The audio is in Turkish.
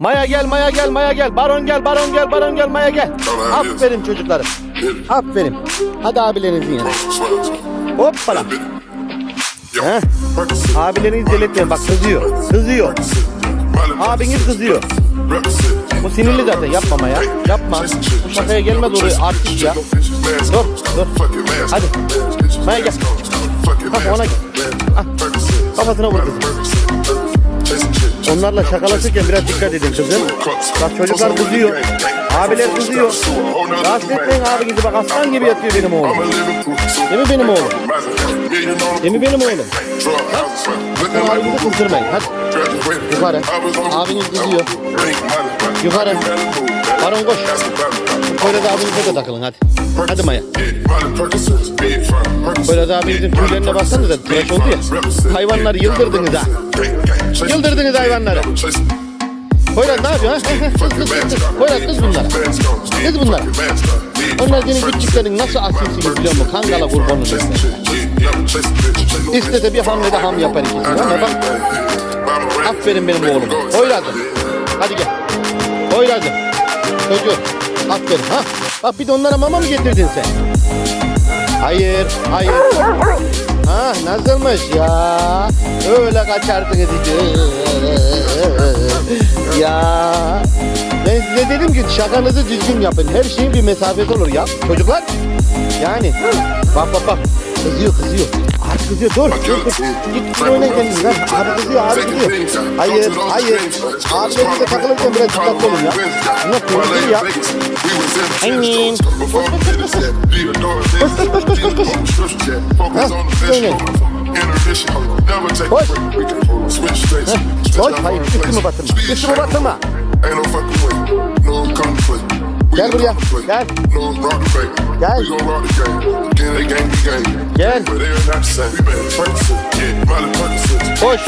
Maya gel, Maya gel, Maya gel. Baron gel, Baron gel, Baron gel, Maya gel. Aferin çocuklarım. Aferin. Hadi abilerinizin yanına. Hoppala. Heh. Abilerinizi deletmeyin bak kızıyor. Kızıyor. Abiniz kızıyor. Bu sinirli zaten yapma Maya. Yapma. Bu şakaya gelmez oraya artık ya. Dur, dur. Hadi. Maya gel. Bak ona gel. Ah. Kafasına vur kızım. Onlarla şakalaşırken biraz dikkat edin kızım. Bak çocuklar kızıyor. Abiler kızıyor. Rahatsız etmeyin abinizi bak aslan gibi yatıyor benim oğlum. Değil mi benim oğlum? Değil mi benim oğlum? Sen abinizi kızdırmayın hadi. Yukarı. Abiniz kızıyor. Yukarı. Baron koş. De abinize de takılın hadi. Hadi Maya. De abinizin tüylerine baksanıza tıraş oldu ya. Hayvanları yıldırdınız ha. Yıldırdınız hayvanları. Poyraz ne yapıyorsun? Kız kız kız kız. Poyraz kız bunlara. Kız bunlara. Onlar senin küçüklerin nasıl asilsiniz biliyor musun? Kangala kurbanı İstese bir hamlede ham yapar ikisini ama bak. Aferin benim oğlum. Poyraz'ım. Hadi gel. Poyraz'ım. Çocuğum. Aferin ha. Bak bir de onlara mama mı getirdin sen? Hayır, hayır. Ha nasılmış ya? Öyle kaçardınız işte. Ya. Ben size dedim ki şakanızı düzgün yapın. Her şeyin bir mesafesi olur ya. Çocuklar. Yani. Bak bak bak. Kızıyor kızıyor. Abi kızıyor dur. dur, dur. Git git oyna kendiniz lan. Abi kızıyor abi kızıyor. Hayır hayır. Abilerinizle takılırken biraz dikkatli olun ya. Bunlar tehlikeli ya. Aynen. Koş. Koş. Hayır üstümü batırma. Üstümü batırma. Gel buraya, gel. Gel. Gel. Koş.